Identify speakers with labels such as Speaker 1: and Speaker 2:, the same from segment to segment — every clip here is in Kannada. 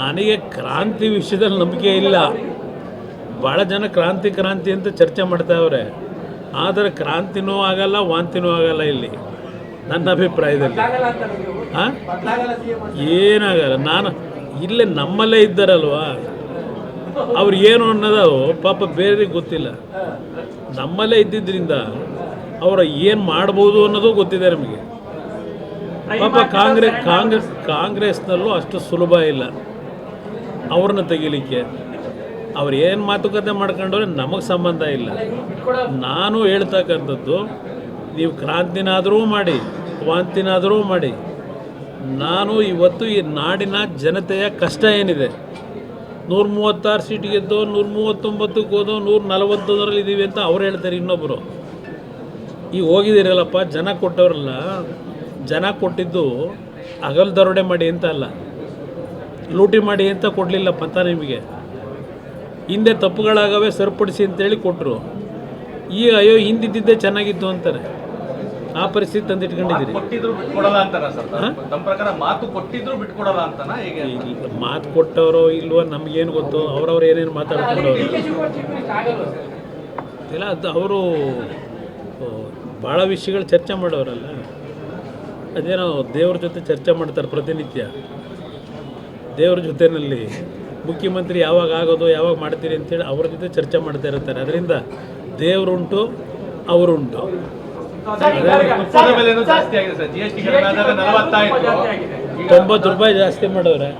Speaker 1: ನನಗೆ ಕ್ರಾಂತಿ ವಿಷಯದಲ್ಲಿ ನಂಬಿಕೆ ಇಲ್ಲ. ಭಾಳ ಜನ ಕ್ರಾಂತಿ ಕ್ರಾಂತಿ ಅಂತ ಚರ್ಚೆ ಮಾಡ್ತಾವ್ರೆ ಆದರೆ ಕ್ರಾಂತಿನೂ ಆಗಲ್ಲ ವಾಂತಿನೂ ಆಗಲ್ಲ ಇಲ್ಲಿ ನನ್ನ ಅಭಿಪ್ರಾಯದಲ್ಲಿ. ಹಾಂ ಏನಾಗಲ್ಲ ನಾನು ಇಲ್ಲೇ ನಮ್ಮಲ್ಲೇ ಇದ್ದಾರಲ್ವಾ? ಅವ್ರು ಏನು ಅನ್ನೋದು ಪಾಪ ಬೇರೆಯವ್ರಿಗೆ ಗೊತ್ತಿಲ್ಲ. ನಮ್ಮಲ್ಲೇ ಇದ್ದಿದ್ದರಿಂದ ಅವ್ರು ಏನು ಮಾಡ್ಬೋದು ಅನ್ನೋದು ಗೊತ್ತಿದೆ ನಮಗೆ. ಪಾಪ ಕಾಂಗ್ರೆಸ್ ಕಾಂಗ್ರೆಸ್ ಕಾಂಗ್ರೆಸ್ನಲ್ಲೂ ಅಷ್ಟು ಸುಲಭ ಇಲ್ಲ. ಅವ್ರನ್ನ ತೆಗಿಲಿಕ್ಕೆ. ಅವ್ರು ಏನು ಮಾತುಕತೆ ಮಾಡ್ಕೊಂಡ್ರೆ ನಮಗೆ ಸಂಬಂಧ ಇಲ್ಲ. ನಾನು ಹೇಳ್ತಕ್ಕಂಥದ್ದು ನೀವು ಕ್ರಾಂತಿನಾದರೂ ಮಾಡಿ ವಾಂತಿನಾದರೂ ಮಾಡಿ. ನಾನು ಇವತ್ತು ಈ ನಾಡಿನ ಜನತೆಯ ಕಷ್ಟ ಏನಿದೆ? ನೂರ ಮೂವತ್ತಾರು ಸೀಟ್ ಗೆದ್ದು ನೂರ ಮೂವತ್ತೊಂಬತ್ತಕ್ಕೆ ಹೋದೋ ನೂರ ನಲವತ್ತೊಂದರಲ್ಲಿ ಇದ್ದೀವಿ ಅಂತ ಅವ್ರು ಹೇಳ್ತಾರೆ ಇನ್ನೊಬ್ಬರು ಈಗ ಹೋಗಿದ್ದೀರಲ್ಲಪ್ಪ ಜನ ಕೊಟ್ಟವ್ರಲ್ಲ. ಜನ ಕೊಟ್ಟಿದ್ದು ಹಗಲು ದರೋಡೆ ಮಾಡಿ ಅಂತ ಅಲ್ಲ. ಲೂಟಿ ಮಾಡಿ ಅಂತ ಕೊಡಲಿಲ್ಲ ಪಂತ ನಿಮಗೆ. ಹಿಂದೆ ತಪ್ಪುಗಳಾಗವೆ ಸರಿಪಡಿಸಿ ಅಂತೇಳಿ ಕೊಟ್ಟರು ಈ ಅಯ್ಯೋ ಹಿಂದಿದ್ದಿದ್ದೇ ಚೆನ್ನಾಗಿತ್ತು ಅಂತಾರೆ. ಆ ಪರಿಸ್ಥಿತಿ ತಂದಿಟ್ಕೊಂಡಿದ್ದೀರಿ.
Speaker 2: ಮಾತು
Speaker 1: ಕೊಟ್ಟವರೋ ಇಲ್ವೋ ನಮಗೇನು ಗೊತ್ತು? ಅವ್ರವ್ರು ಏನೇನು ಮಾತಾಡ್ಕೊಂಡವ್ರು? ಇಲ್ಲ ಅದು ಅವರು ಭಾಳ ವಿಷಯಗಳು ಚರ್ಚೆ ಮಾಡೋರಲ್ಲ. ಅದೇನೋ ದೇವ್ರ ಜೊತೆ ಚರ್ಚೆ ಮಾಡ್ತಾರೆ ಪ್ರತಿನಿತ್ಯ. ದೇವ್ರ ಜೊತೆಯಲ್ಲಿ ಮುಖ್ಯಮಂತ್ರಿ ಯಾವಾಗ ಆಗೋದು ಯಾವಾಗ ಮಾಡ್ತೀರಿ ಅಂತೇಳಿ ಅವ್ರ ಜೊತೆ ಚರ್ಚೆ ಮಾಡ್ತಾ ಇರ್ತಾರೆ. ಅದರಿಂದ ದೇವರುಂಟು ಅವರುಂಟು. ತೊಂಬತ್ತು ರೂಪಾಯಿ ಜಾಸ್ತಿ ಮಾಡವ್ರೆ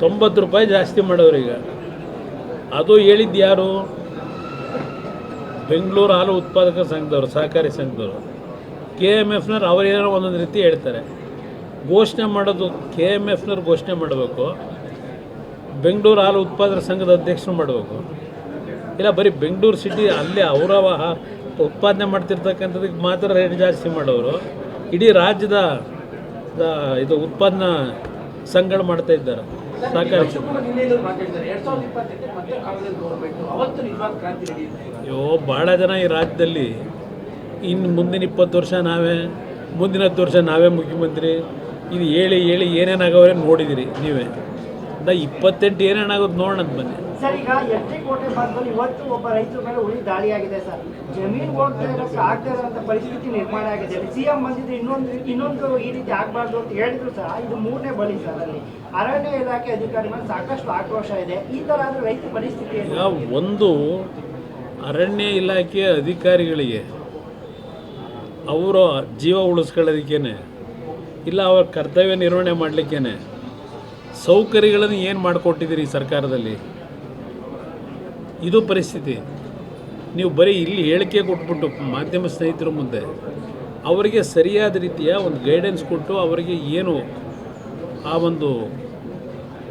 Speaker 1: ತೊಂಬತ್ತು ರೂಪಾಯಿ ಜಾಸ್ತಿ ಮಾಡವ್ರೆ ಈಗ. ಅದು ಹೇಳಿದ್ದು ಯಾರು? ಬೆಂಗಳೂರು ಹಾಲು ಉತ್ಪಾದಕ ಸಂಘದವರು ಸಹಕಾರಿ ಸಂಘದವರು. ಕೆ ಎಂ ಎಫ್ನವ್ರು ಅವರೇನೋ ಒಂದೊಂದು ರೀತಿ ಹೇಳ್ತಾರೆ. ಘೋಷಣೆ ಮಾಡೋದು ಕೆ ಎಂ ಎಫ್ನವ್ರು ಘೋಷಣೆ ಮಾಡಬೇಕು. ಬೆಂಗಳೂರು ಹಾಲು ಉತ್ಪಾದನಾ ಸಂಘದ ಅಧ್ಯಕ್ಷರು ಮಾಡಬೇಕು. ಇಲ್ಲ ಬರೀ ಬೆಂಗಳೂರು ಸಿಟಿ ಅಲ್ಲೇ ಅವರ ಉತ್ಪಾದನೆ ಮಾಡ್ತಿರ್ತಕ್ಕಂಥದಕ್ಕೆ ಮಾತ್ರ ರೇಟ್ ಜಾಸ್ತಿ ಮಾಡೋರು. ಇಡೀ ರಾಜ್ಯದ ಇದು ಉತ್ಪಾದನಾ ಸಂಘಗಳು ಮಾಡ್ತಾ ಇದ್ದಾರೆ. ಸಹಕಾರ ಅಯ್ಯೋ ಭಾಳ ಜನ ಈ ರಾಜ್ಯದಲ್ಲಿ ಇನ್ನು ಮುಂದಿನ ಇಪ್ಪತ್ತು ವರ್ಷ ನಾವೇ ಮುಂದಿನ ಹತ್ತು ವರ್ಷ ನಾವೇ ಮುಖ್ಯಮಂತ್ರಿ. ಇದು ಹೇಳಿ ಹೇಳಿ ಏನೇನಾಗವ್ರೆ ನೋಡಿದಿರಿ ನೀವೇ. ನಾ ಇಪ್ಪತ್ತೆಂಟು ಏನೇನಾಗೋದು ನೋಡೋಣ ಬನ್ನಿ.
Speaker 3: ಸರ್ ಈಗ ಎಷ್ಟೇ ಕೋಟೆ ಭಾಗದಲ್ಲಿ ಇವತ್ತು ಒಬ್ಬ ರೈತರ ಮೇಲೆ ಉಳಿ ಆಗಿದೆ ಸರ್. ಜಮೀನು ಹೋಗ್ತಾ ಆಗ್ತಾ ಇರೋಂಥ ಪರಿಸ್ಥಿತಿ ನಿರ್ಮಾಣ ಆಗಿದೆ. ಸಿಎಂ ಬಂದಿದ್ದು ಇನ್ನೊಂದು ಇನ್ನೊಂದು ಈ ರೀತಿ ಆಗಬಾರ್ದು ಅಂತ ಹೇಳಿದ್ರು ಸಹ ಇದು ಮೂರನೇ ಬಲಿ ಸರ್ ಅಲ್ಲಿ. ಅರಣ್ಯ ಇಲಾಖೆ ಅಧಿಕಾರಿಗಳು ಸಾಕಷ್ಟು ಆಕ್ರೋಶ ಇದೆ. ಈ ತರ ಆದ್ರೆ ರೈತ ಪರಿಸ್ಥಿತಿ
Speaker 1: ಒಂದು ಅರಣ್ಯ ಇಲಾಖೆಯ ಅಧಿಕಾರಿಗಳಿಗೆ ಅವರ ಜೀವ ಉಳಿಸ್ಕೊಳ್ಳೋದಕ್ಕೇನೆ, ಇಲ್ಲ ಅವರ ಕರ್ತವ್ಯ ನಿರ್ವಹಣೆ ಮಾಡಲಿಕ್ಕೇನೆ, ಸೌಕರ್ಯಗಳನ್ನು ಏನು ಮಾಡಿಕೊಟ್ಟಿದ್ದೀರಿ ಸರ್ಕಾರದಲ್ಲಿ? ಇದು ಪರಿಸ್ಥಿತಿ. ನೀವು ಬರೀ ಇಲ್ಲಿ ಹೇಳಿಕೆ ಕೊಟ್ಬಿಟ್ಟು ಮಾಧ್ಯಮ ಸ್ನೇಹಿತರ ಮುಂದೆ, ಅವರಿಗೆ ಸರಿಯಾದ ರೀತಿಯ ಒಂದು ಗೈಡೆನ್ಸ್ ಕೊಟ್ಟು ಅವರಿಗೆ ಏನು ಆ ಒಂದು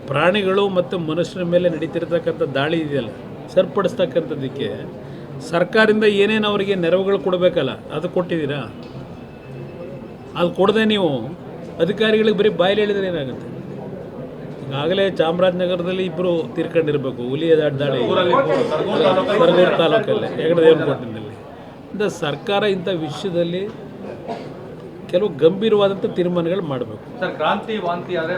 Speaker 1: ಪ್ರಾಣಿಗಳು ಮತ್ತು ಮನುಷ್ಯರ ಮೇಲೆ ನಡೀತಿರ್ತಕ್ಕಂಥ ದಾಳಿ ಇದೆಯಲ್ಲ, ಸರಿಪಡಿಸ್ತಕ್ಕಂಥದ್ದಕ್ಕೆ ಸರ್ಕಾರದಿಂದ ಏನೇನು ಅವರಿಗೆ ನೆರವುಗಳು ಕೊಡಬೇಕಲ್ಲ ಅದು ಕೊಟ್ಟಿದ್ದೀರಾ? ಅದು ಕೊಡದೆ ನೀವು ಅಧಿಕಾರಿಗಳಿಗೆ ಬರೀ ಬಾಯಲ್ಲಿ ಹೇಳಿದ್ರೆ ಏನಾಗುತ್ತೆ? ಈಗಾಗಲೇ ಚಾಮರಾಜನಗರದಲ್ಲಿ ಇಬ್ಬರು ತೀರ್ಕೊಂಡಿರಬೇಕು ಹುಲಿಯ ದಾಳಿ ಸರಗೂರು ತಾಲೂಕಲ್ಲಿ ಹೆಗಡದೇವನಕೋಟಿನಲ್ಲಿ ಇಂಥ ಸರ್ಕಾರ ಇಂಥ ವಿಷಯದಲ್ಲಿ ಕೆಲವು ಗಂಭೀರವಾದಂಥ ತೀರ್ಮಾನಗಳು ಮಾಡಬೇಕು.
Speaker 2: ಸರ್ ಕ್ರಾಂತಿ ವಾಂತಿ ಆದ್ರೆ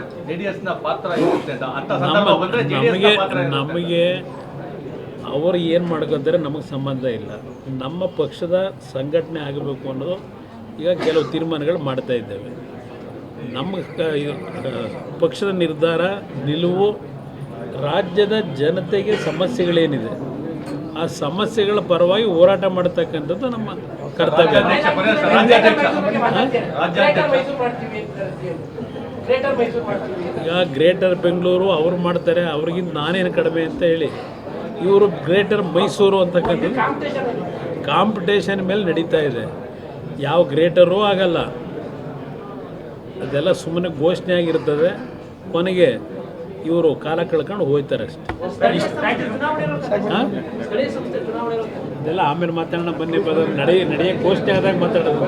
Speaker 1: ನಮಗೆ ನಮಗೆ ಅವರು ಏನು ಮಾಡ್ಕೊಂತಾರೆ ನಮಗೆ ಸಂಬಂಧ ಇಲ್ಲ. ನಮ್ಮ ಪಕ್ಷದ ಸಂಘಟನೆ ಆಗಬೇಕು ಅನ್ನೋದು ಈಗ ಕೆಲವು ತೀರ್ಮಾನಗಳು ಮಾಡ್ತಾ ಇದ್ದೇವೆ. ನಮ್ಮ ಪಕ್ಷದ ನಿರ್ಧಾರ ನಿಲುವು ರಾಜ್ಯದ ಜನತೆಗೆ ಸಮಸ್ಯೆಗಳೇನಿದೆ. ಆ ಸಮಸ್ಯೆಗಳ ಪರವಾಗಿ ಹೋರಾಟ ಮಾಡ್ತಕ್ಕಂಥದ್ದು ನಮ್ಮ ಕರ್ತವ್ಯ. ಈಗ ಗ್ರೇಟರ್ ಬೆಂಗಳೂರು ಅವ್ರು ಮಾಡ್ತಾರೆ ಅವ್ರಿಗಿಂತ ನಾನೇನು ಕಡಿಮೆ ಅಂತ ಹೇಳಿ. ಇವರು ಗ್ರೇಟರ್ ಮೈಸೂರು ಅಂತಕ್ಕಂಥದ್ದು.
Speaker 4: ಕಾಂಪಿಟೇಷನ್
Speaker 1: ಮೇಲೆ ನಡೀತಾ ಇದೆ. ಯಾವ ಗ್ರೇಟರೂ ಆಗಲ್ಲ. ಅದೆಲ್ಲ ಸುಮ್ಮನೆ ಘೋಷಣೆ ಆಗಿರ್ತದೆ. ಕೊನೆಗೆ ಇವರು ಕಾಲ ಕಳ್ಕೊಂಡು ಹೋಗ್ತಾರೆ ಅಷ್ಟೇ. ಆಮೇಲೆ ಮಾತಾಡೋಣ ಬನ್ನಿ ಬದ ನಡೆಯ ನಡೆಯ ಘೋಷಣೆ ಆದಾಗ ಮಾತಾಡೋದು.